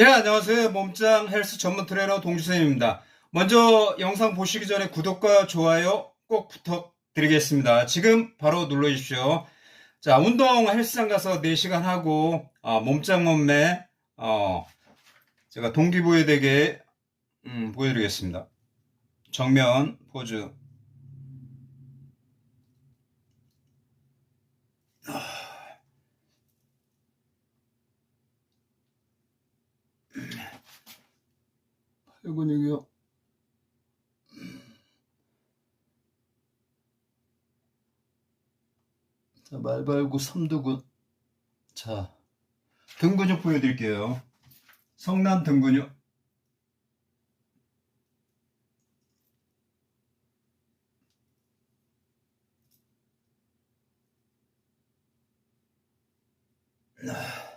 예, 안녕하세요. 몸짱 헬스 전문 트레이너 동주선입니다. 먼저 영상 보시기 전에 구독과 좋아요 꼭 부탁드리겠습니다. 지금 바로 눌러주십시오. 자, 운동 헬스장 가서 4시간 하고, 아, 몸짱 몸매, 어, 제가 동기부여 되게, 음, 보여드리겠습니다. 정면 포즈. 팔 근육이요. 자, 말발구 삼두근. 자, 등 근육 보여드릴게요. 성난 등 근육. 아.